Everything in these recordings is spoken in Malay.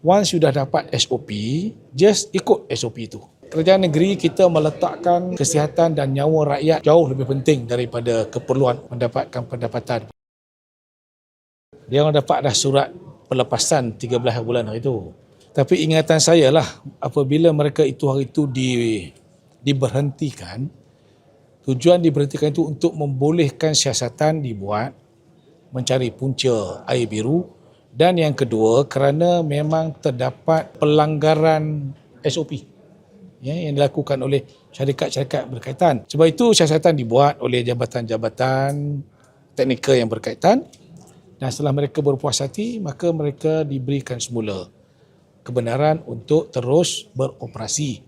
Once sudah dapat SOP, just ikut SOP itu. Kerajaan negeri kita meletakkan kesihatan dan nyawa rakyat jauh lebih penting daripada keperluan mendapatkan pendapatan. Dia orang dapat dah surat pelepasan 13 bulan hari itu. Tapi ingatan saya lah apabila mereka itu hari itu di, diberhentikan, tujuan diberhentikan itu untuk membolehkan siasatan dibuat mencari punca air biru dan yang kedua kerana memang terdapat pelanggaran SOP ya, yang dilakukan oleh syarikat-syarikat berkaitan. Sebab itu siasatan dibuat oleh jabatan-jabatan teknikal yang berkaitan dan setelah mereka berpuas hati maka mereka diberikan semula kebenaran untuk terus beroperasi.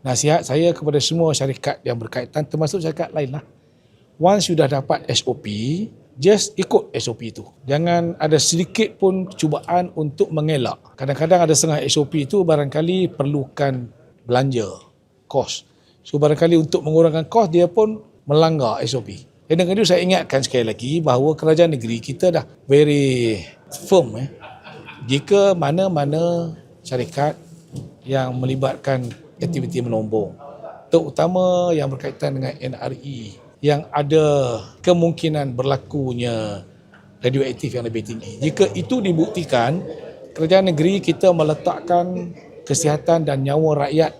Nasihat saya kepada semua syarikat yang berkaitan termasuk syarikat lain lah. Once sudah dapat SOP, just ikut SOP itu. Jangan ada sedikit pun cubaan untuk mengelak. Kadang-kadang ada setengah SOP itu barangkali perlukan belanja, kos. So barangkali untuk mengurangkan kos dia pun melanggar SOP. Dan dengan itu saya ingatkan sekali lagi bahawa kerajaan negeri kita dah very firm eh. Jika mana-mana syarikat yang melibatkan aktiviti menombong terutama yang berkaitan dengan NRE yang ada kemungkinan berlakunya radioaktif yang lebih tinggi. Jika itu dibuktikan, kerajaan negeri kita meletakkan kesihatan dan nyawa rakyat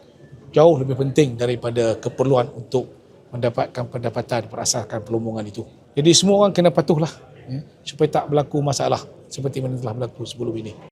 jauh lebih penting daripada keperluan untuk mendapatkan pendapatan berdasarkan pelombongan itu. Jadi semua orang kena patuhlah ya, supaya tak berlaku masalah seperti mana telah berlaku sebelum ini.